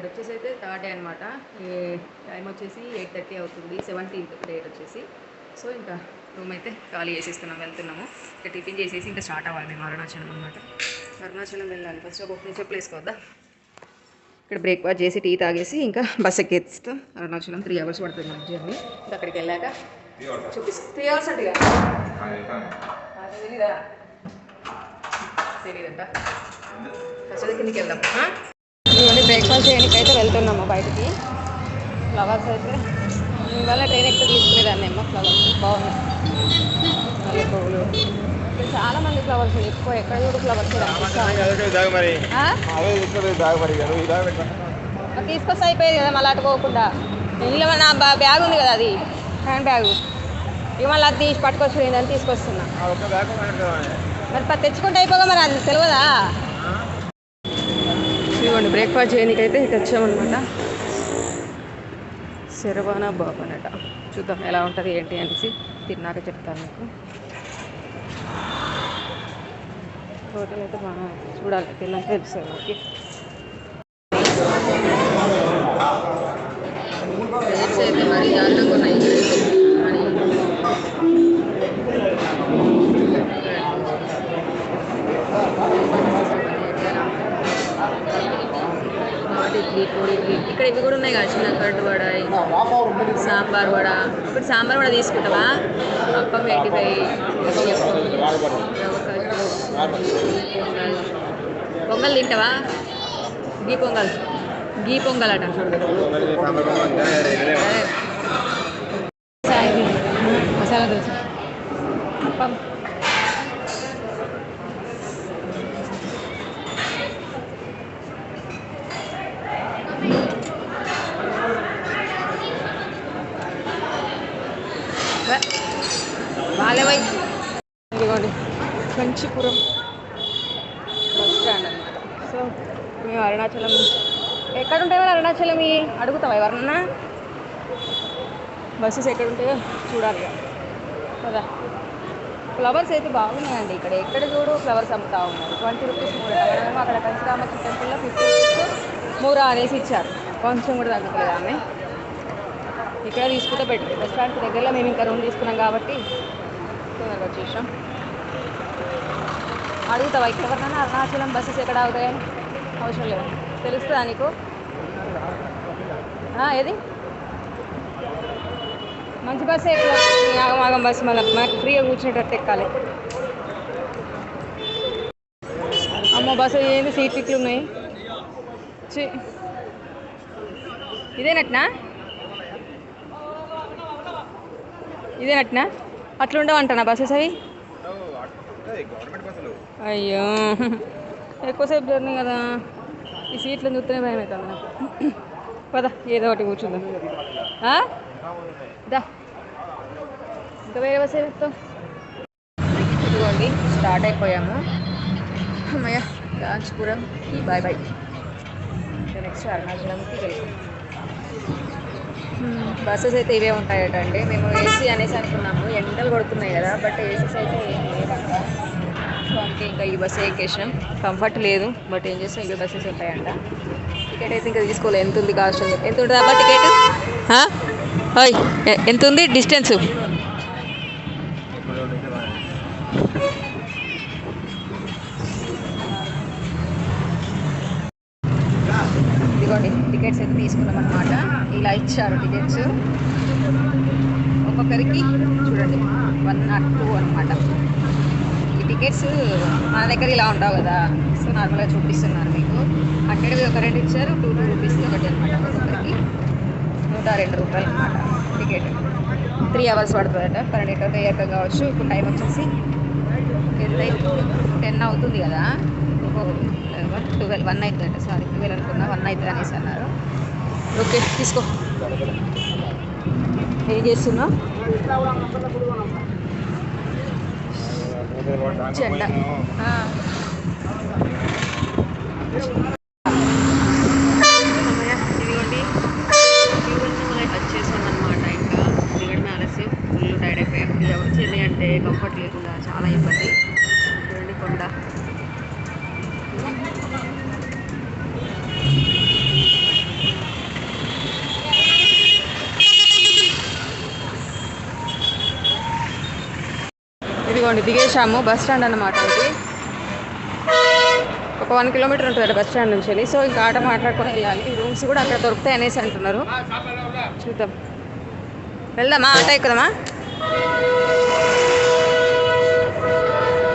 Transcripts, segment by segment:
ఇక్కడ వచ్చేసి అయితే థర్డ్ డే అనమాట ఈ టైం వచ్చేసి ఎయిట్ థర్టీ అవుతుంది. సెవెంటీన్త్ డేట్ వచ్చేసి. సో ఇంకా రూమ్ అయితే ఖాళీ చేసేస్తున్నాం వెళ్తున్నాము. ఇంకా టిఫిన్ చేసేసి ఇంకా స్టార్ట్ అవ్వాలి మేము అరుణాచలం అనమాట అరుణాచలం వెళ్ళాలి. ఫస్ట్ ఒక నిమిషం ప్లేస్ ఇక్కడ బ్రేక్ఫాస్ట్ చేసి టీ తాగేసి ఇంకా బస్ ఎక్కేస్తాం అరుణాచలం త్రీ అవర్స్ పడుతుంది మన జర్నీ ఇంకా అక్కడికి వెళ్ళాక చూపిస్తాం. త్రీ అవర్స్ అంటే తెలీదా తెలీదంట ఫస్ట్ కిందికి వెళ్దాం. ఇవన్నీ బ్రేక్ఫాస్ట్ చేయడానికి అయితే వెళ్తున్నాము బయటికి. ఫ్లవర్స్ అయితే. ఇవాళ ట్రైన్ ఎక్కడ తీసుకునేదాన్ని అమ్మ ఫ్లవర్స్ బాగున్నాయి. మల్లె పువ్వులు. చాలా మంది ఫ్లవర్స్ ఎక్కువ ఎక్కడ చూడు ఫ్లవర్స్ తీసుకొస్తే అయిపోయేది కదా మళ్ళీ అటుకోకుండా ఇంట్లో నా బ్యాగ్ ఉంది కదా అది. Hand bag. మళ్ళీ అది తీసి పట్టుకొచ్చి తీసుకొస్తున్నా. మరి తెచ్చుకుంటే అయిపోగా మరి అది తెలియదా? ఇదిగోండి బ్రేక్ఫాస్ట్ చేయడానికి అయితే ఇటు వచ్చామన్నమాట. శరవానా బాబనట చూద్దాం ఎలా ఉంటుంది ఏంటి అనేసి తిన్నాక చెప్తాను మీకు. హోటల్ అయితే బాగా చూడాలి తిన్నాక తెలుస్తుంది ఓకే రేట్స్ అయితే మరి దాంట్లో ఉన్నాయి ఇడ్లీ ఇడ్లీ. ఇక్కడ ఇవి కూడా ఉన్నాయి కదా చిన్న కట్టు వడ సాంబార్ వడ. ఇప్పుడు సాంబార్ వడ తీసుకుంటావా? అప్పం ఎయిటీ ఫైవ్ పొంగల్ తింటావా? గీ పొంగల్. గీ పొంగల్ అట మసాలా దోశ అప్పం బాలేవై ఇదిగోండి కంచిపురం బస్ స్టాండ్ అనమాట సో మేము అరుణాచలం ఎక్కడ ఉంటాయో అరుణాచలం ఈ అడుగుతావా ఎవరన్నా బస్సెస్ ఎక్కడ ఉంటాయో చూడాలి కదా ఫ్లవర్స్ అయితే బాగున్నాయండి ఇక్కడ. ఎక్కడ చూడు ఫ్లవర్స్ అమ్ముతా ఉన్నారు. ట్వంటీ రూపీస్ మూడు మనమేమో అక్కడ కంచికామకి టెంపుల్లో ఫిఫ్టీ రూపీస్ మూరా అనేసి ఇచ్చారు. కొంచెం కూడా తగ్గట్లేదు ఆమె. ఇక్కడ తీసుకుంటే బెటర్ బస్ స్టాండ్ దగ్గరలో మేము ఇంకా రూమ్ తీసుకున్నాం కాబట్టి. తొందరగా వచ్చేసాం. అడుగుతావా? ఇక్కడ ఎవరినైనా అరుణాచలం బస్సెస్ ఎక్కడ అవుతాయని అవసరం లేదు. తెలుస్తుందా నీకు? ఏది? మంచి బస్సు ఎక్కువ ఆగం బస్సు మన మనకు ఫ్రీగా కూర్చునేటట్టు ఎక్కాలి. అమ్మ బస్సు ఏంది సీట్ ఇట్లు ఉన్నాయి? ఛీ. ఇదేనట్నా ఇదేనట్నా అట్లుండవంటనా బస్సెస్ అవి? అయ్యో. ఎక్కువసేపు జర్నీ కదా. ఈ సీట్లను చూస్తేనే భయం అవుతుంది నాకు. పద ఏదో ఒకటి కూర్చుందాం? దా. ఇంకా వేరే బస్ ఎక్కుతాం ఇదిగోండి స్టార్ట్ అయిపోయాము. అమ్మయ్య కాంచీపురంకి బాయ్ బాయ్. నెక్స్ట్ అరుణాచలంకి వెళ్తాం బస్సెస్ అయితే ఇవే ఉంటాయట అండి మేము ఏసీ అనేసి అనుకున్నాము. ఎండలు కొడుతున్నాయి కదా బట్ ఏసీస్ అయితే ఏం లేవంట. సో అందుకే ఇంకా ఈ బస్సు ఎక్కేసాం కంఫర్ట్ లేదు బట్ ఏం చేస్తాం? ఇవే బస్సెస్ ఉంటాయంట. టికెట్ అయితే ఇంకా తీసుకోలేదు ఎంత ఉంది కాస్ట్ ఎంత ఉంటుంది అబ్బా టికెట్? ఓయ్ ఎంత ఉంది? డిస్టెన్స్. ఇదిగోండి టికెట్స్ అయితే తీసుకున్నాం అనమాట ఇలా ఇచ్చారు టికెట్స్. ఒక్కొక్కరికి చూడండి వన్ నాట్ టూ అనమాట ఈ టికెట్స్ మన దగ్గర ఇలా ఉండవు కదా. సో నార్మల్గా చూపిస్తున్నారు మీకు. హండ్రెడ్ ఒక రెండు ఇచ్చారు టూ టూ రూపీస్ ఒకటి అనమాట ఒక్కొక్కరికి నూట రెండు రూపాయలు అనమాట టికెట్ త్రీ అవర్స్ పడుతుందట పన్నెండు అయితే అయ్యాక కావచ్చు ఇప్పుడు టైం వచ్చేసి ఎంత టెన్ అవుతుంది కదా ట్వెల్వ్ వన్ అవుతుందంట సారీ ట్వెల్వ్ అనుకున్నా వన్ అవుతుంది అనేసి అన్నారు ఓకే తీసుకో ఏం చేస్తున్నావు చెడ్డ ఇదిగోండి దిగేసాము బస్ స్టాండ్ అన్నమాట ఇది. ఒక వన్ కిలోమీటర్ ఉంటుంది బస్ స్టాండ్ నుంచి వెళ్ళి. సో ఇంకా ఆట మాట్లాడుకొని వెళ్ళాలి. రూమ్స్ కూడా అక్కడ దొరుకుతాయి అనేసి అంటున్నారు. చూద్దాం. వెళ్దామా? ఆట ఎక్కుదామా?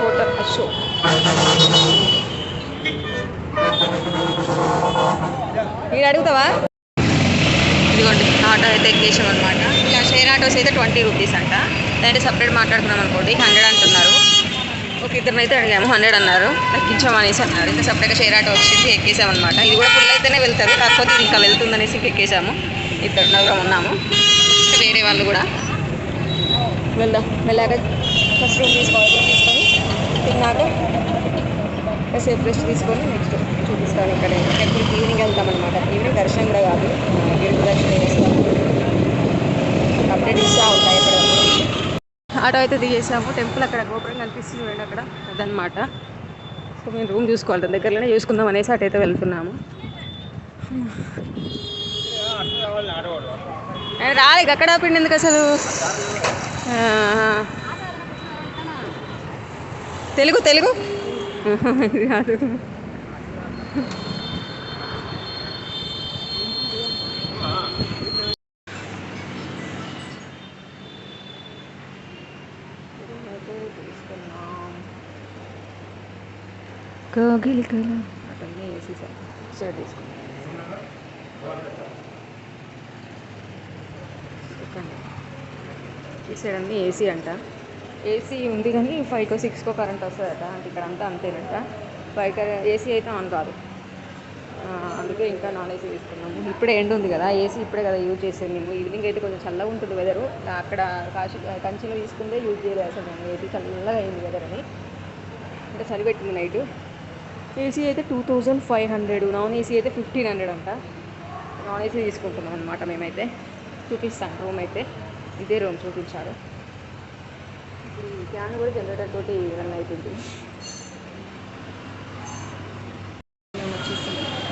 హోటల్ అశోక్ మీరు అడుగుతావా? ఇదిగోండి ఆటో అయితే ఎక్కేసాం అనమాట ఇలా షేర్ ఆటోస్ అయితే ట్వంటీ రూపీస్ అంట. లేదంటే సపరేట్ మాట్లాడుకున్నాం అనుకోండి హండ్రెడ్ అంటున్నారు. ఒక ఇద్దరిని అయితే అడిగాము హండ్రెడ్ అన్నారు. తగ్గించామనేసి అన్నారు. ఇంకా సపరేట్గా షేర్ ఆటో వచ్చింది ఎక్కేసాం అనమాట ఇది కూడా ఫుల్ అయితేనే వెళ్తారు కాకపోతే ఇంకా వెళ్తుందనేసి ఎక్కేసాము. ఇద్దరు నలుగురం ఉన్నాము. ఇంకా వేరే వాళ్ళు కూడా. వెళ్దాం. వెళ్ళాక ఫస్ట్ రూమ్ తీసుకోవాలి రూమ్ తీసుకొని తిన్నాక కాసేపు రెస్ట్ తీసుకొని నెక్స్ట్ చూపిస్తాను ఇక్కడ. టెంపుల్ ఈవినింగ్ వెళ్తాం అనమాట ఈవినింగ్ దర్శనం కూడా కాదు. ఆ, గిరి దర్శనం చేస్తాం. అప్డేట్ ఇస్తూ ఉంటాయి ఇక్కడ. ఆటో అయితే దిగేసాము. టెంపుల్ అక్కడ గోపురం కనిపిస్తుంది చూడండి అక్కడ. అదనమాట సో మేము రూమ్ చూసుకోవాలి. దగ్గరలోనే చూసుకుందాం అనేసి అటు అయితే వెళ్తున్నాము. రాలేదు అక్కడ పిండి ఎందుకు అసలు? తెలుగు తెలుగు? ఇది కాదు. కోగిలి అటన్నీ షర్ట్ ఈ సైడ్ అన్నీ ఏసీ అంట. ఏసీ ఉంది కానీ ఫైవ్కో సిక్స్కో కరెంట్ వస్తుందట. అంటే ఇక్కడ అంతా అంతేనంట ఫైవ్ ఏసీ అయితే ఆన్ కాదు. అందుకే ఇంకా నాన్ ఏసీ తీసుకున్నాము. ఇప్పుడే ఎండ్ ఉంది కదా. ఏసీ ఇప్పుడే కదా యూజ్ చేసేది మేము. ఈవినింగ్ అయితే కొంచెం చల్లగా ఉంటుంది వెదరు అక్కడ కాశీ కంచిలో తీసుకుందే యూజ్ చేయలేదు అసలు మేము. ఏసీ చల్లగా అయింది వెదర్ అని. అంటే చలిపెట్టింది నైట్ ఏసీ అయితే two thousand five hundred non AC అయితే ఫిఫ్టీన్ హండ్రెడ్ అంట. నాన్ ఏసీ తీసుకుంటున్నాం అనమాట మేమైతే. చూపిస్తాను రూమ్ అయితే. ఇదే రూమ్ చూపించారు. ఇప్పుడు ఫ్యాన్ కూడా జనరేటర్ తోటి రన్ అవుతుంది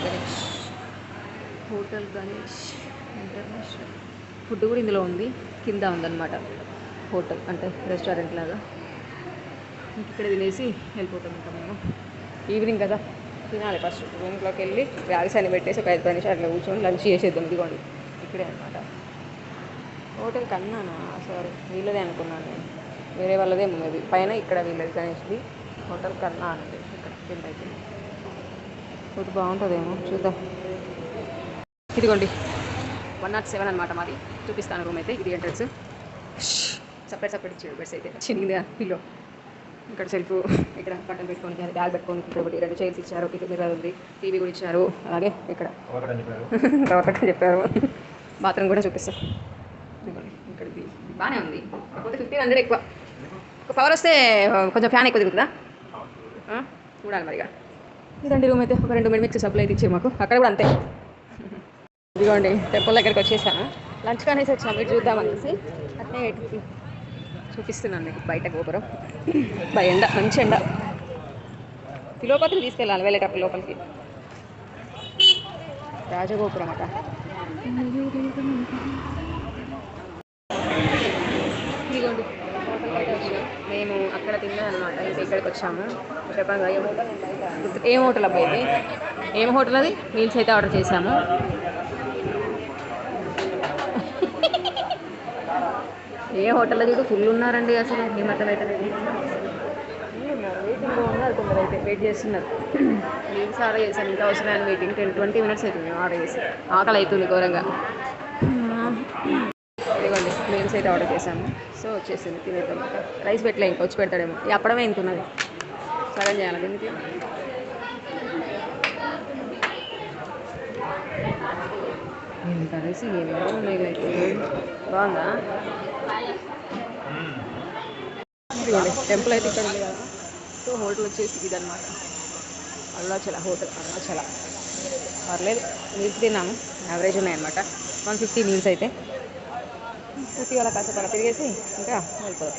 Ganesh. Hotel Ganesh international. Food కూడా ఇందులో ఉంది. కింద ఉందన్నమాట హోటల్ అంటే రెస్టారెంట్ లాగా. ఇంక ఇక్కడ తినేసి వెళ్ళిపోతాం ఇంకా మేము. ఈవినింగ్ కదా. తినాలి ఫస్ట్. రూమ్లోకి వెళ్ళి బ్యాగ్స్ అని పెట్టేసి ఒక ఐదు పది నిమిషాలు అట్లా కూర్చొని లంచ్ చేసేద్దాం. ఇదిగోండి. ఇక్కడే అనమాట హోటల్ కన్నానా? సారీ వీళ్ళదే అనుకున్నాను నేను. వేరే వాళ్ళదేమో మేబీ పైన ఇక్కడ వీళ్ళది గణేష్ది. హోటల్ కన్నా అంటే ఇక్కడ కింద ఫుడ్ బాగుంటుందేమో. చూద్దాం. ఇదిగోండి. వన్ నాట్ సెవెన్ అనమాట మాది. చూపిస్తాను రూమ్ అయితే. ఇది ఎంట్రన్స్. సపరేట్ సపరేట్ ఇచ్చాడు బెడ్స్ అయితే. చిన్నగా పిల్లో. ఇక్కడ సెల్ఫ్ ఇక్కడ కట్టలు పెట్టుకొని బ్యాగ్ పెట్టుకొని ఇక్కడ ఒకటి రెండు చైర్స్ ఇచ్చారు ఇక్కడ మిర్రర్ ఉంది టీవీ కూడా ఇచ్చారు అలాగే ఇక్కడ ఒకటని చెప్పారు. బాత్రూమ్ కూడా చూపిస్తాం. ఇదిగోండి ఇక్కడ బాగానే ఉంది. కాకపోతే ఫిఫ్టీన్ హండ్రెడ్ ఎక్కువ. ఒక పవర్ వస్తే కొంచెం ఫ్యాన్ ఎక్కువ తిరుగుతుందా? చూడాలి మరిగా. ఇదండి రూమ్ అయితే. ఒక రెండు మినిట్స్ సప్లై అయితే ఇచ్చారు మాకు. అక్కడ కూడా అంతే. ఇదిగోండి టెంపుల్ దగ్గరికి వచ్చేసాను. లంచ్ కానేసి వచ్చాము మీరు చూద్దామనేసి. ఇటు చూపిస్తున్నాను మీకు బయట గోపురం. బై ఎండ మంచి ఎండ. తిలోపతిని తీసుకెళ్ళాలి వెళ్ళేటప్పుడు లోపలికి. రాజగోపురం అట. ఇదిగోండి మేము అక్కడ తిన్నానమాట ఇంకా ఇక్కడికి వచ్చాము. చెప్పాను హోటల్? ఏం హోటల్ అబ్బాయి ఏం హోటల్ అది? మీల్స్ అయితే ఆర్డర్ చేశాము. ఏ హోటల్లో చూడు ఫుల్ ఉన్నారండి అసలు. ఈ మధ్యలో అయితే వెయిటింగ్లో ఉన్నారు కొందరు అయితే వెయిట్ చేస్తున్నారు. మీల్స్ ఆర్డర్ చేశాను ఇంకా అవసరమైన వెయిటింగ్ టెన్ ట్వంటీ మినిట్స్ అవుతుంది. మేము ఆర్డర్ చేసి. ఆకలి అవుతుంది ఘోరంగా. ఇదిగోండి మీల్స్ అయితే ఆర్డర్ చేశాము సో వచ్చేసింది తినేద్దాం. రైస్ పెట్టలే ఇంకా వచ్చి పెడతాడేమో. అప్పడమే ఇంత ఉన్నది. సగం చేయాలి? దీనికి? కర్రీస్ ఏమేమో ఉన్నాయి అయితే బాగుందా? టెంపుల్ అయితే ఇక్కడ ఉంది కదా. సో హోటల్ వచ్చేసి ఇదన్నమాట. అరుణాచల హోటల్ అరుణాచల. పర్లేదు మీల్స్ తిన్నాము. యావరేజ్ ఉన్నాయన్నమాట. వన్ ఫిఫ్టీ మీల్స్ అయితే. ఫిఫ్టీ అలా కాసేపు అలా తిరిగేసి ఇంకా వెళ్ళిపోదాం.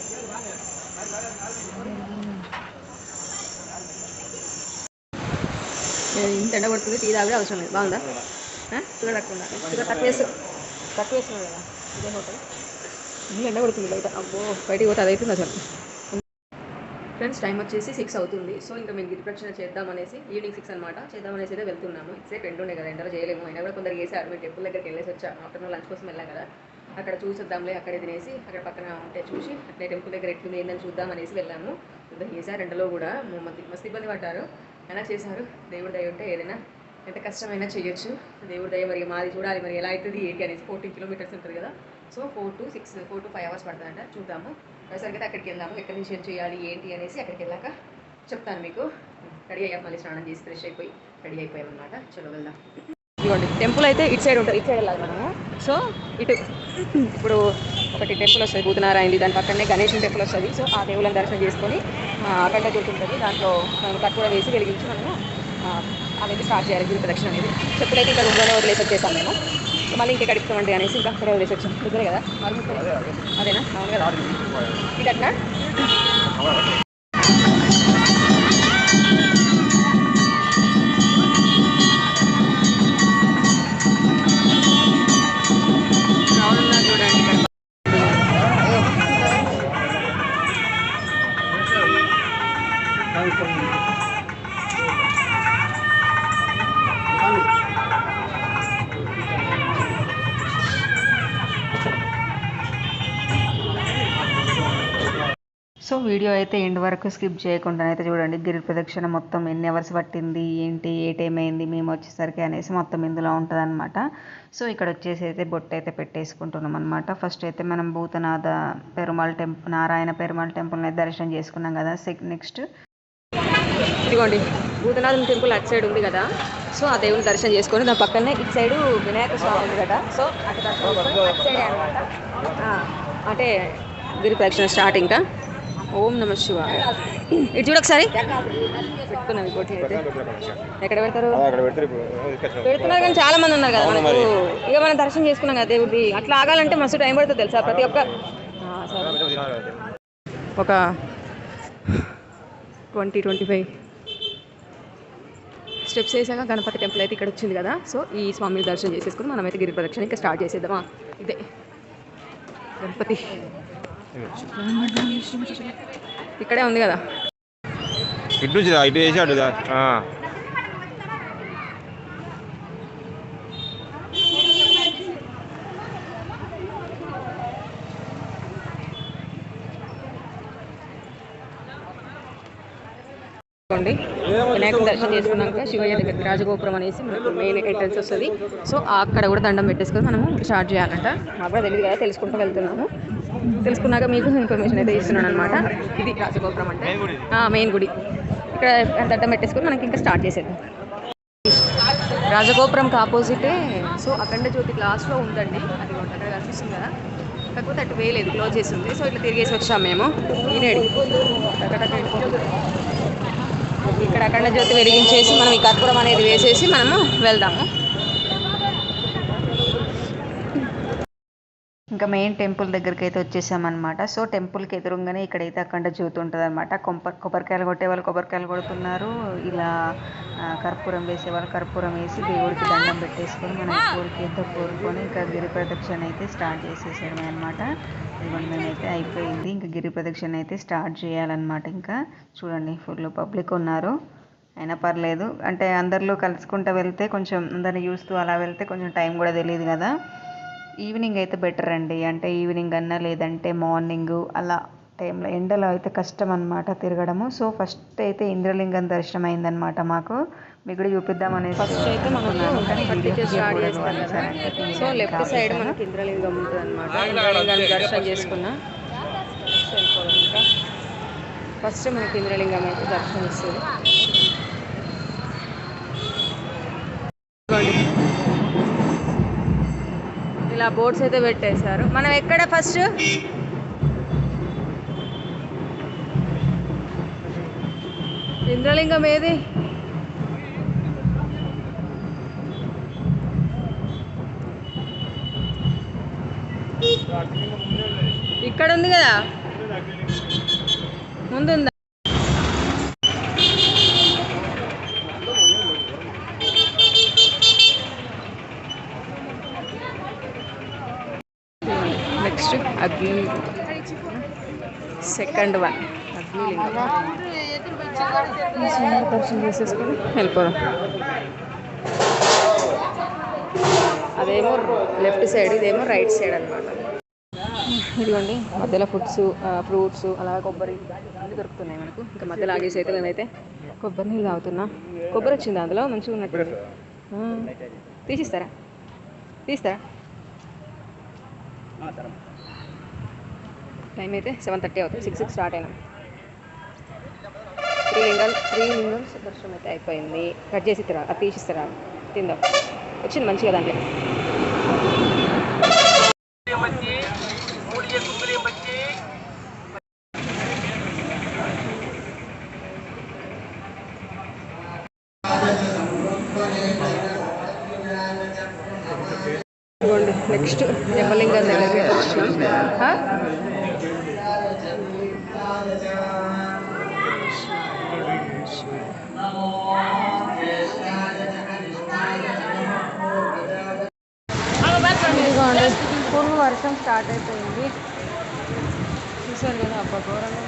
నేను ఇంత ఎండ పడుతుంది టీ తాగే అవసరం లేదు. బాగుందా? చూడకుండా. తక్కువ వేసు తక్కువ కదా ఇదే హోటల్. ఇంకా ఎండ కొడుతుంది బయట. అబ్బో బయటికి పోతే అది అసలు. ఫ్రెండ్స్ టైం వచ్చేసి సిక్స్ అవుతుంది. సో ఇంకా మేము గిరి ప్రదక్షిణ చేద్దాం అనేసి ఈవినింగ్ సిక్స్ అనమాట చేద్దామనేసి అయితే వెళ్తున్నాము. ఇట్సేపు రెండు ఉండే కదా ఎండలో చేయలేము. అయినా కూడా కొందరు చేశారు మేము టెంపుల్ దగ్గరికి వెళ్ళేసి వచ్చాము. ఆఫ్టర్నూన్ లంచ్ కోసం వెళ్ళాం కదా. అక్కడ చూసొద్దాంలే అక్కడే తినేసి అక్కడ పక్కన ఉంటే చూసి అట్లే టెంపుల్ దగ్గర ఎట్లుంది ఏందని చూద్దాం అనేసి వెళ్ళాము. ఇద్దరు చేశారు ఎండలో కూడా. మస్తు మస్తు ఇబ్బంది పడ్డారు. అయినా చేశారు? దేవుడి దయ ఉంటే ఏదైనా ఎంత కష్టమైనా చేయొచ్చు. దేవుడి దయ మరి మాది చూడాలి మరి ఎలా అవుతుంది ఏంటి అనేసి ఫోర్టీన్ కిలోమీటర్స్ ఉంటుంది కదా. So four to six four to five hours పడుతుందంట. చూద్దాము. సరిగ్గా అయితే అక్కడికి వెళ్దాము. ఎక్కడి నుంచి ఏం చేయాలి ఏంటి అనేసి అక్కడికి వెళ్ళాక చెప్తాను మీకు. రెడీ అయ్యాక మళ్ళీ స్నానం చేసి ఫ్రెష్ అయిపోయి రెడీ అయిపోయాం అనమాట చలో వెళ్దాం. ఇదిగోండి టెంపుల్ అయితే ఇటు సైడ్ ఉంటుంది. ఇటు సైడ్ వెళ్ళాలి మనము. సో ఇటు ఇప్పుడు ఒకటి టెంపుల్ వస్తుంది భూతనారాయణది దాని పక్కనే గణేష్ టెంపుల్ వస్తుంది. సో ఆ దేవుళ్ళని దర్శనం చేసుకొని అక్కడ అఖండ ఉంటుంది. దాంట్లో మనం కట్టుకూర వేసి వెలిగించి మనము అనేది స్టార్ట్ చేయాలి గిరి ప్రదక్షిణ అనేది. చెప్పులు అయితే ఇక్కడ రూమ్లోనే వదిలేసి వచ్చేసాం మేము. మళ్ళీ ఇంకెక్కడ ఇస్తామండి అనేసి ఇంకా అక్కడే వదిలేసి వచ్చాం. దగ్గరే కదా. అదేనా? అవును కదా? రావులున్నా అయితే ఎండ్ వరకు స్కిప్ చేయకుండా అయితే చూడండి గిరి ప్రదక్షిణ మొత్తం ఎన్ని అవర్స్ పట్టింది ఏంటి ఏ టైం అయింది మేము వచ్చేసరికి అనేసి మొత్తం ఇందులో ఉంటుందన్నమాట. సో ఇక్కడ వచ్చేసి అయితే బొట్టు అయితే పెట్టేసుకుంటున్నాం అనమాట ఫస్ట్ అయితే మనం భూతనాథ పెరుమాళ్ టెంపుల్ నారాయణ పెరుమాళ్ టెంపుల్ని అయితే దర్శనం చేసుకున్నాం కదా నెక్స్ట్. ఇదిగోండి భూతనాథం టెంపుల్ అటు సైడ్ ఉంది కదా సో ఆ దేవుని దర్శనం చేసుకొని దాని పక్కనే ఇటు సైడ్ వినాయక స్వామి ఉంది కదా సో అటు దర్శనం అటు సైడే అనమాట అంటే గిరి ప్రదక్షిణ స్టార్ట్ ఇంకా ఓం నమ శివాయ. ఇటు చూడు ఒకసారి. పెట్టుకున్నాం ఇంకోటి అయితే. ఎక్కడ పెడతారు? పెడుతున్నారు కానీ చాలా మంది ఉన్నారు కదా మనకు. ఇక మనం దర్శనం చేసుకున్నాం కదా దేవుడి అట్లా ఆగాలంటే మస్తు టైం పడుతుంది తెలుసా? ప్రతి ఒక్క ఒక ట్వంటీ ట్వంటీ ఫైవ్ స్టెప్స్ వేసాక గణపతి టెంపుల్ అయితే ఇక్కడ వచ్చింది కదా. సో ఈ స్వామిని దర్శనం చేసేసుకుని మనమైతే గిరి ప్రదక్షిణ ఇంకా స్టార్ట్ చేసేద్దామా? ఇదే. గణపతి. ఇక్కడే ఉంది కదా ఇటు నుంచి ఇటు వేసి అటు రా. ఆ. చూడండి వినాయకుని దర్శనం చేసుకున్నాక శివయ్య దగ్గర రాజగోపురం అనేసి మనకు మెయిన్ ఎంట్రన్స్ వస్తుంది సో అక్కడ కూడా దండం పెట్టేసుకొని మనము స్టార్ట్ చేయాలంట మాకు కూడా తెలియదు కదా తెలుసుకుంటూ వెళ్తున్నాము తెలుసుకున్నాక మీకు ఇన్ఫర్మేషన్ అయితే ఇస్తున్నాను అనమాట ఇది రాజగోపురం అంటే. మెయిన్ గుడి. ఇక్కడ దండం పెట్టేసుకొని మనకి ఇంకా స్టార్ట్ చేసేద్దాం. రాజగోపురంకి ఆపోజిటే సో అఖండ జ్యోతి గ్లాస్లో ఉందండి. అది అక్కడ కనిపిస్తుంది కదా. కాకపోతే అటు వేయలేదు క్లోజ్ చేసి ఉంది సో ఇట్లా తిరిగేసి వచ్చాం మేము. ఈనేడు ఇక్కడ అఖండ జ్యోతి వెలిగించేసి మనం ఈ కర్పూరం అనేది వేసేసి మనము వెళ్దాము. ఇంకా మెయిన్ టెంపుల్ దగ్గరికి అయితే వచ్చేసామన్నమాట సో టెంపుల్కి ఎదురుగానే ఇక్కడైతే అఖండ జ్యోతి ఉంటుంది అనమాట కొబ్బరి కొబ్బరికాయలు కొట్టే వాళ్ళు కొబ్బరికాయలు కొడుతున్నారు. ఇలా కర్పూరం వేసే వాళ్ళు కర్పూరం వేసి దేవుడికి దండం పెట్టేసుకొని మన కోరిక ఎంతో కోరుకొని ఇంకా గిరి ప్రదక్షిణ అయితే స్టార్ట్ చేసేసాడమే అనమాట ఇదిగోండి మేమైతే అయిపోయింది. ఇంకా గిరి ప్రదక్షిణ అయితే స్టార్ట్ చేయాలన్నమాట ఇంకా. చూడండి ఫుల్ పబ్లిక్ ఉన్నారు. అయినా పర్లేదు. అంటే అందరిలో కలుసుకుంటూ వెళ్తే కొంచెం అందరిని చూస్తూ అలా వెళ్తే కొంచెం టైం కూడా తెలియదు కదా. ఈవినింగ్ అయితే బెటర్ అండి. అంటే ఈవినింగ్ అన్నా లేదంటే మార్నింగ్ అలా టైంలో ఎండలో అయితే కష్టం అనమాట తిరగడము. సో ఫస్ట్ అయితే ఇంద్రలింగం దర్శనం అయిందనమాట మాకు. మీకు కూడా చూపిద్దాం అనేసి ఫస్ట్ అయితే అయితే స్టార్ట్ చేస్తాం సో లెఫ్ట్ సైడ్. మనకి ఇంద్రలింగం ఉంటుంది అనమాట ఇంద్రలింగాన్ని దర్శనం చేసుకున్నా. ఫస్ట్ మనకి ఇంద్రలింగం అయితే దర్శనం ఇస్తుంది ఇలా బోర్డ్స్ అయితే పెట్టేశారు. మనం ఎక్కడ ఫస్ట్ ఇంద్రలింగం ఏది? ఇక్కడ ఉంది కదా? ముందుందా? నెక్స్ట్ సెకండ్ వన్ దర్శనం చేసేసుకొని వెళ్ళిపోదాం. అదేమో లెఫ్ట్ సైడ్ ఇదేమో రైట్ సైడ్ అనమాట ఇదిగోండి మధ్యలో ఫుడ్స్ ఫ్రూట్స్ అలా కొబ్బరి అన్నీ దొరుకుతున్నాయి మనకు. ఇంకా మధ్యలో ఆగేసి అయితే నేనైతే కొబ్బరి నీళ్ళు తాగుతున్నా. కొబ్బరి వచ్చింది అందులో? మంచిగా ఉన్నట్టు. తీసిస్తారా? తీస్తారా టైం అయితే సెవెన్ థర్టీ అవుతుంది. సిక్స్ సిక్స్ స్టార్ట్ అయినా. త్రీ లింగల్ త్రీ లింగల్స్ దర్శనం అయితే అయిపోయింది. కట్ చేసి ఇస్తారా అది తీసిస్తారా? తిందాం. వచ్చింది మంచిగా దాంట్లో. నెక్స్ట్ యమలింగం దగ్గరికి వచ్చినాం ఇదిగోండి ఫుల్ వర్షం స్టార్ట్ అయిపోయింది. చూసారు కదా అప్ప ఘోరంగా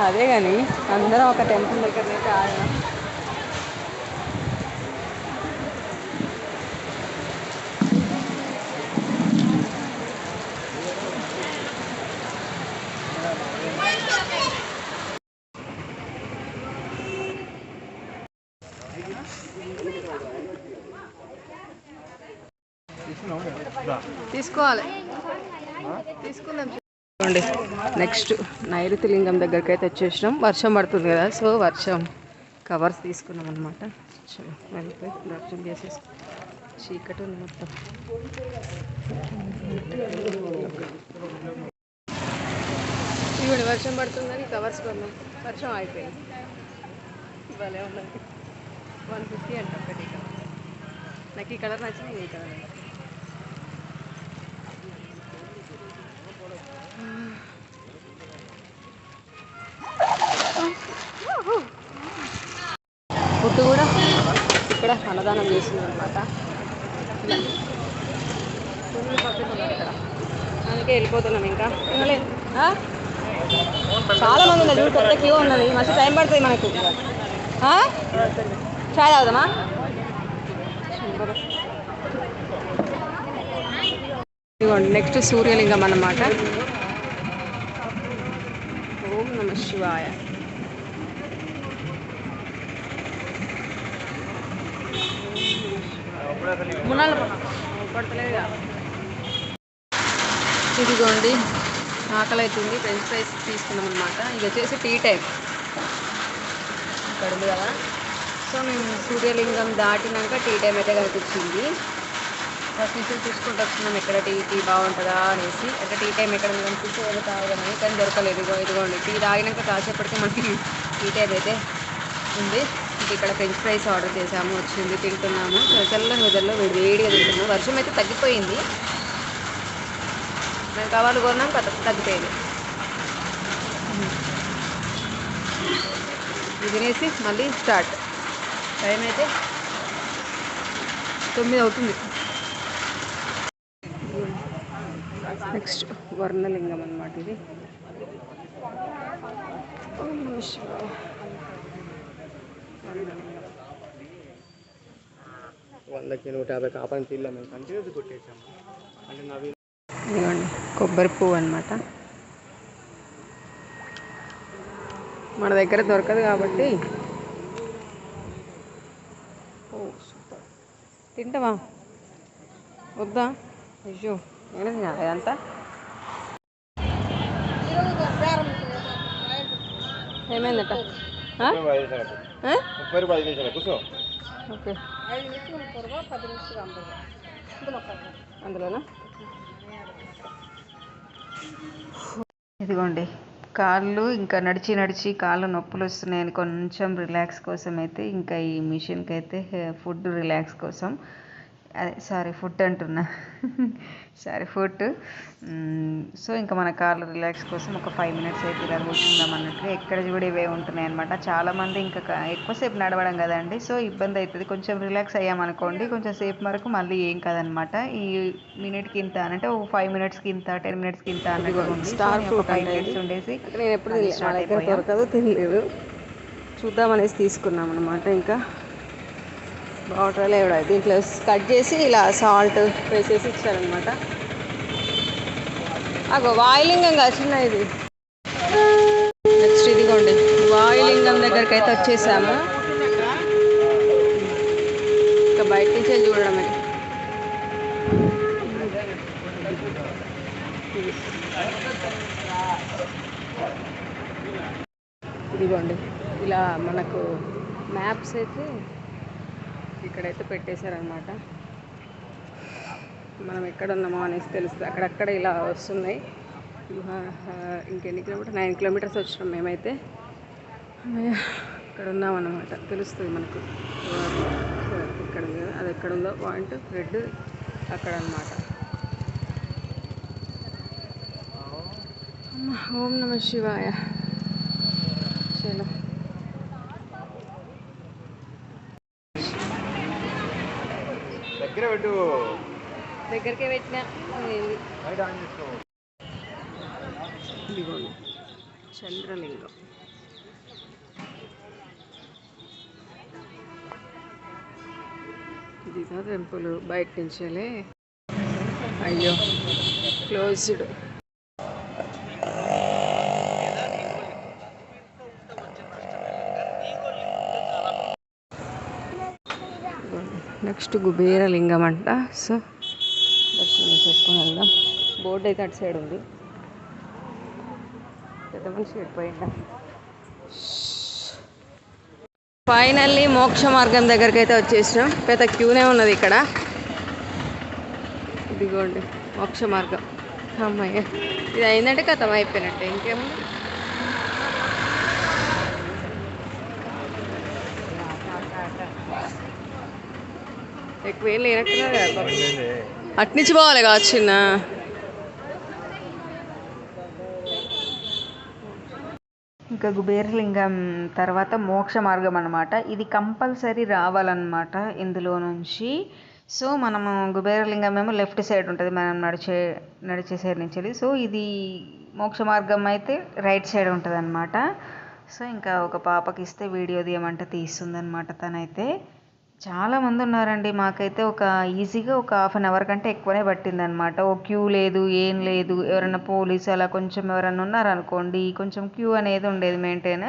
అదే కానీ అందరం ఒక టెంపుల్ దగ్గర అయితే ఆడినాం తీసుకోవాలి. తీసుకుందాం. చూడండి నెక్స్ట్ నైరుతి లింగం దగ్గరికి అయితే వచ్చేసినాం. వర్షం పడుతుంది కదా సో వర్షం కవర్స్ తీసుకున్నాం అనమాట వెళ్ళిపోయి దర్శనం చేసేసి చీకటి ఉంది మొత్తం. ఇవ్వండి వర్షం పడుతుందని కవర్స్ కొన్నాం. వర్షం అయిపోయింది ఇవాళ ఉన్నది. వన్ ఫిఫ్టీ అంట ఒకటి నాకు ఈ కలర్ నచ్చింది ఈ కలర్. ఫుడ్ కూడా ఇక్కడ అన్నదానం చేసింది అనమాట అందుకే వెళ్ళిపోతున్నాం ఇంకా. చాలా మంది ఉన్నారు చూడు పెద్ద క్యూ ఉన్నది. మస్తు టైం పడుతుంది మనకు. ఆ? చాయ్ తాగుదామా? నెక్స్ట్ సూర్యలింగం అన్నమాట ఓం నమ శివాయ ఇదిగోండి ఆకలి అవుతుంది ఫ్రెంచ్ ఫ్రైస్ తీసుకున్నాం అనమాట ఇది వచ్చేసి టీ టైం ఇక్కడ ఉంది కదా. సో మేము సూర్యలింగం దాటినాక టీ టైం అయితే కనిపించింది. ఫస్ట్ నుంచి చూసుకుంటూ వస్తున్నాం. ఎక్కడ టీ టీ బాగుంటుందా అనేసి. అంటే టీ టైం ఎక్కడ ఉంది కనిపిస్తే ఏదో కానీ దొరకలేదు. ఇదిగో ఇదిగోండి. టీ తాగినాక కాసేపటికి మనకి టీ టైం అయితే ఉంది. ఇక్కడ ఫ్రెంచ్ ఫ్రైస్ ఆర్డర్ చేసాము వచ్చింది. తింటున్నాము. చల్లని వెదర్లో వేడి వేడిగా తింటున్నాము. వర్షం అయితే తగ్గిపోయింది. మేము కవర్లు కొన్నాం. తగ్గిపోయింది. ఇది తినేసి మళ్ళీ స్టార్ట్. టైం అయితే తొమ్మిది అవుతుంది. నెక్స్ట్ వర్ణలింగం అన్నమాట ఇది. వందకి నూట యాభై కాపాని తీళ్ళ మేము కంటిన్యూస్ కొట్టేసాము. అంటే నవీన్ ఇదిగోండి కొబ్బరి పువ్వు అనమాట మన దగ్గర దొరకదు కాబట్టి. ఓ సూపర్. తింటావా? వద్దా? అయ్యో. నేను అదంతా? ఏమైందట ముప్పై ఐదు నిమిషాలు అందులోనా? ఇదిగోండి. కాళ్ళు ఇంకా నడిచి నడిచి కాళ్ళు నొప్పులు వస్తున్నాయని కొంచెం రిలాక్స్ కోసం అయితే ఇంకా ఈ మిషన్కి అయితే ఫుడ్ రిలాక్స్ కోసం అదే సారీ ఫుడ్ అంటున్నా. సారీ ఫుడ్ సో ఇంకా మన కాళ్ళు రిలాక్స్ కోసం ఒక ఫైవ్ మినిట్స్ అయితే ఇలా కూర్చుందాం అన్నట్టుగా ఎక్కడ కూడా ఇవే ఉంటున్నాయి అనమాట చాలామంది ఇంకా ఎక్కువసేపు నడవడం కదండి సో ఇబ్బంది అవుతుంది కొంచెం రిలాక్స్ అయ్యామనుకోండి కొంచెం సేపు వరకు మళ్ళీ ఏం కాదనమాట ఈ మినిట్కి ఇంత అంటే ఒక ఫైవ్ మినిట్స్కి ఇంత టెన్ మినిట్స్కి ఇంత అన్నట్టు స్టార్ ఫైవ్. మినిట్స్ ఉండేసి నేను ఎప్పుడు చూద్దామనేసి తీసుకున్నాం అనమాట ఇంకా. వాటర్ లేవడా దీంట్లో కట్ చేసి ఇలా సాల్ట్ వేసేసి ఇచ్చారనమాట అగో వాయులింగం కాదు చిన్న ఇది. నెక్స్ట్ ఇదిగోండి వాయులింగం దగ్గరికి అయితే వచ్చేసాము. ఇంకా బయట నుంచే చూడడమే. ఇదిగోండి ఇలా మనకు మ్యాప్స్ అయితే ఇక్కడైతే పెట్టేశారనమాట మనం ఎక్కడ ఉన్నామో అనేసి తెలుస్తుంది. అక్కడక్కడ ఇలా వస్తున్నాయి. ఇంకెన్ని కిలోమీటర్ నైన్ కిలోమీటర్స్ వచ్చినాం మేమైతే. ఇక్కడ ఉన్నామన్నమాట తెలుస్తుంది మనకు. ఇక్కడ అది ఎక్కడ ఉందో పాయింట్. రెడ్ అక్కడ అన్నమాట ఓం నమ శివాయ చలో దగ్గర పెట్టు దగ్గరికే పెట్టినా. ఇది చంద్రలింగం. ఇదిగా టెంపుల్ బయట నుంచేలే. అయ్యో క్లోజ్డ్. నెక్స్ట్ కుబేరలింగం అంట. సో దర్శనం చేసుకొని వెళ్దాం. బోర్డు అయితే అటు సైడ్ ఉంది. పెద్ద మనిషి వెళ్ళిపోయిందా ఫైనల్లీ మోక్ష మార్గం దగ్గరికి అయితే వచ్చేసినాం. పెద్ద క్యూనే ఉన్నది ఇక్కడ. ఇదిగోండి మోక్ష మార్గం. అమ్మాయి ఇది అయిందంటే కథం అయిపోయినట్టే. ఇంకేముంది? ఎక్కువ ఏం లేనట్టున్నారు కదా పాపం. అట్నుంచి పోవాలి కావచ్చు చిన్న. ఇంకా కుబేరలింగం తర్వాత మోక్ష మార్గం అన్నమాట. ఇది కంపల్సరీ రావాలన్నమాట ఇందులో నుంచి. సో మనము కుబేరలింగం ఏమో లెఫ్ట్ సైడ్ ఉంటుంది మనం నడిచే నడిచే సైడ్ నుంచి వెళ్ళి. సో ఇది మోక్ష మార్గం అయితే రైట్ సైడ్ ఉంటుంది అనమాట సో ఇంకా ఒక పాపకి ఇస్తే వీడియో తీయమంటే తీస్తుందన్నమాట తనైతే. చాలా మంది ఉన్నారండి. మాకైతే ఒక ఈజీగా ఒక హాఫ్ అన్ అవర్ కంటే ఎక్కువనే పట్టిందనమాట ఓ క్యూ లేదు ఏం లేదు. ఎవరైనా పోలీసు అలా కొంచెం ఎవరైనా ఉన్నారనుకోండి కొంచెం క్యూ అనేది ఉండేది మెయింటైన్.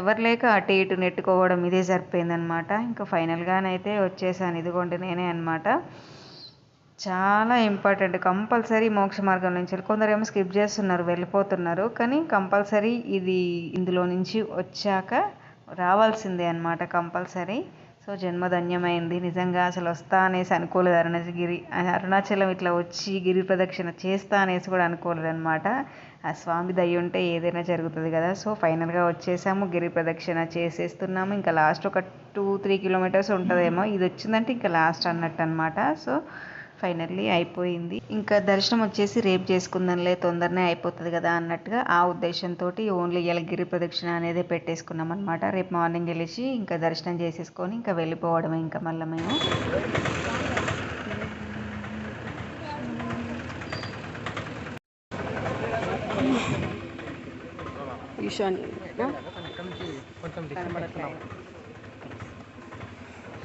ఎవరు లేక అటు ఇటు నెట్టుకోవడం ఇదే సరిపోయిందనమాట ఇంకా ఫైనల్గానైతే వచ్చేసాను. ఇదిగోండి నేనే అనమాట చాలా ఇంపార్టెంట్. కంపల్సరీ మోక్ష మార్గం నుంచి కొందరేమో కొందరు ఏమో స్కిప్ చేస్తున్నారు వెళ్ళిపోతున్నారు. కానీ కంపల్సరీ ఇది ఇందులో నుంచి వచ్చాక రావాల్సిందే అనమాట కంపల్సరీ. సో జన్మధన్యమైంది. నిజంగా అసలు వస్తా అనేసి అనుకోలేదు అరుణగిరి అరుణాచలం ఇట్లా వచ్చి గిరి ప్రదక్షిణ చేస్తా అనేసి కూడా అనుకోలేదు అనమాట ఆ స్వామి దయ ఉంటే ఏదైనా జరుగుతుంది కదా. సో ఫైనల్గా వచ్చేసాము. గిరి ప్రదక్షిణ చేసేస్తున్నాము. ఇంకా లాస్ట్ ఒక టూ త్రీ కిలోమీటర్స్ ఉంటుందేమో. ఇది వచ్చిందంటే ఇంకా లాస్ట్ అన్నట్టు అనమాట సో ఫైనల్లీ అయిపోయింది. ఇంకా దర్శనం వచ్చేసి రేపు చేసుకుందాంలే తొందరనే అయిపోతుంది కదా అన్నట్టుగా ఆ ఉద్దేశంతో ఓన్లీ ఇలా గిరి ప్రదక్షిణ అనేది పెట్టేసుకున్నాం అనమాట రేపు మార్నింగ్ వెళ్ళేసి ఇంకా దర్శనం చేసేసుకొని ఇంకా వెళ్ళిపోవడమే ఇంకా మళ్ళీ మేము.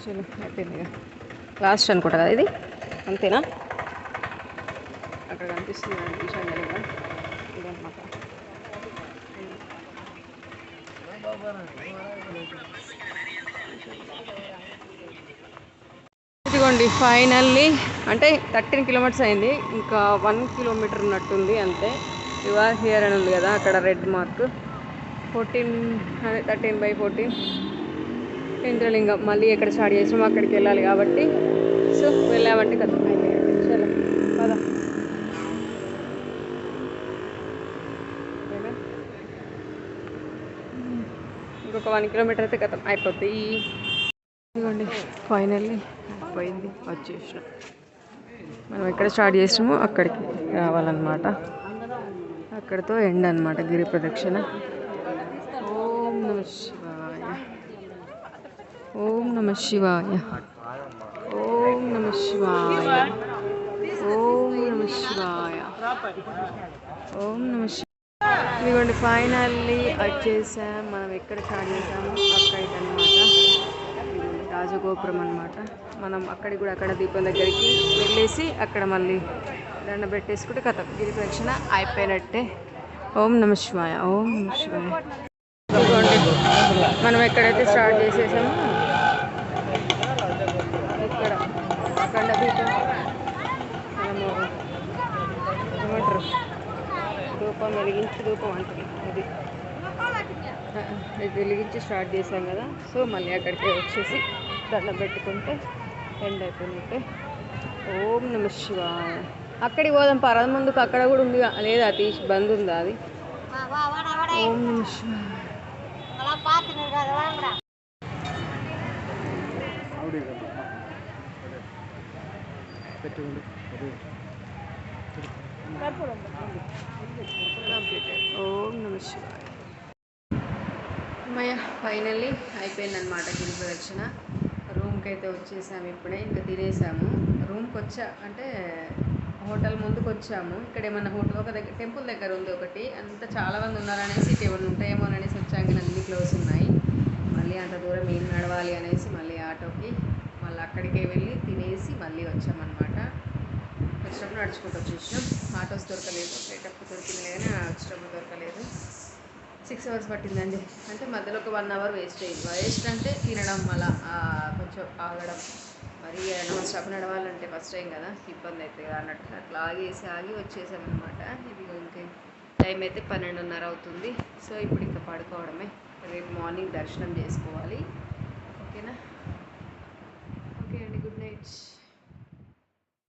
చలో అయిపోయింది లాస్ట్ అనుకుంటా కదా ఇది? అంతేనా? అక్కడ కనిపిస్తుంది ఇదన్నమాట ఇదిగోండి ఫైనల్లీ అంటే థర్టీన్ కిలోమీటర్స్ అయింది. ఇంకా వన్ కిలోమీటర్ ఉన్నట్టుంది అంతే. యువర్ హియర్ అని ఉంది కదా అక్కడ red mark fourteen thirteen by fourteen Indralingam మళ్ళీ ఎక్కడ స్టార్ట్ చేసినామో అక్కడికి వెళ్ళాలి కాబట్టి. సో వెళ్ళామంటే కదా. చలో ఇంకొక వన్ కిలోమీటర్ అయితే గతం అయిపోద్ది. ఇదిగోండి ఫైనల్లీ పోయింది వచ్చేసిన. మనం ఎక్కడ స్టార్ట్ చేసినామో అక్కడికి రావాలన్నమాట. అక్కడితో ఎండ్ అనమాట గిరి ప్రదక్షిణ. ఓం నమ శివాయ. ఓం నమ శివాయ. నమ శివాయ. ఓం నమ శివాయ. ఓం నమ ఇదిగోండి ఫైనల్లీ వచ్చేసాం. మనం ఎక్కడ స్టార్ట్ చేసాము? అక్కడికి అనమాట రాజగోపురం అనమాట మనం అక్కడికి కూడా అక్కడ దీపం దగ్గరికి వెళ్ళేసి అక్కడ మళ్ళీ దండ పెట్టేసుకుంటే కథ. గిరి ప్రదక్షిణ అయిపోయినట్టే. ఓం నమ శివాయ. ఓం నమ శివాయ. ఇదిగోండి మనం ఎక్కడైతే స్టార్ట్ చేసేసామో ఇక్కడ అఖండ దీపం మనము ఏమంటారు ధూపం వెలిగించి రూపం అంటుంది అది. ఇది వెలిగించి స్టార్ట్ చేసాం కదా. సో మళ్ళీ అక్కడికి వచ్చేసి దండం పెట్టుకుంటే ఎండ్ అయిపోయినట్టే ఓం నమ శివాయ. అక్కడికి పోదాం. పరద ముందుకు అక్కడ కూడా ఉంది. లేదా తీసి బంద్ ఉందా అది? ఓం నమ శివాయ. పెట్టుకోండి. ఓం నమ శివాయ. అమ్మయ్య ఫైనల్లీ అయిపోయిందనమాట గిరి ప్రదక్షిణ. రూమ్కి అయితే వచ్చేసాము ఇప్పుడే ఇంకా తినేసాము. రూమ్కి వచ్చా అంటే హోటల్ ముందుకు వచ్చాము ఇక్కడ ఏమన్నా హోటల్ ఒక దగ్గర టెంపుల్ దగ్గర ఉంది ఒకటి. అంత చాలా మంది ఉన్నారనేసి ఇటు ఉంటాయేమో అనేసి వచ్చాం కానీ అన్ని క్లోజ్ ఉన్నాయి. మళ్ళీ అంత దూరం ఏం నడవాలి అనేసి మళ్ళీ ఆటోకి మళ్ళీ అక్కడికే వెళ్ళి తినేసి మళ్ళీ వచ్చాం. వచ్చినప్పుడు నడుచుకుంటూ వచ్చేసినాం. ఆటోస్ దొరకలేదు లేటప్పుడు దొరికింది కానీ వచ్చినప్పుడు దొరకలేదు. సిక్స్ అవర్స్ పట్టిందండి. అంటే మధ్యలో ఒక వన్ అవర్ వేస్ట్ అయ్యింది వేస్ట్ అంటే తినడం అలా కొంచెం ఆగడం. మరి నాన్ స్టాప్ నడవాలంటే ఫస్ట్ టైం కదా ఇబ్బంది అవుతుంది కదా అన్నట్టు. అట్లా ఆగేసి ఆగి వచ్చేసామన్నమాట. ఇది ఇంకే టైం అయితే పన్నెండున్నర అవుతుంది. సో ఇప్పుడు ఇంకా పడుకోవడమే. రేపు మార్నింగ్ దర్శనం చేసుకోవాలి. ఓకేనా ఓకే అండి గుడ్ నైట్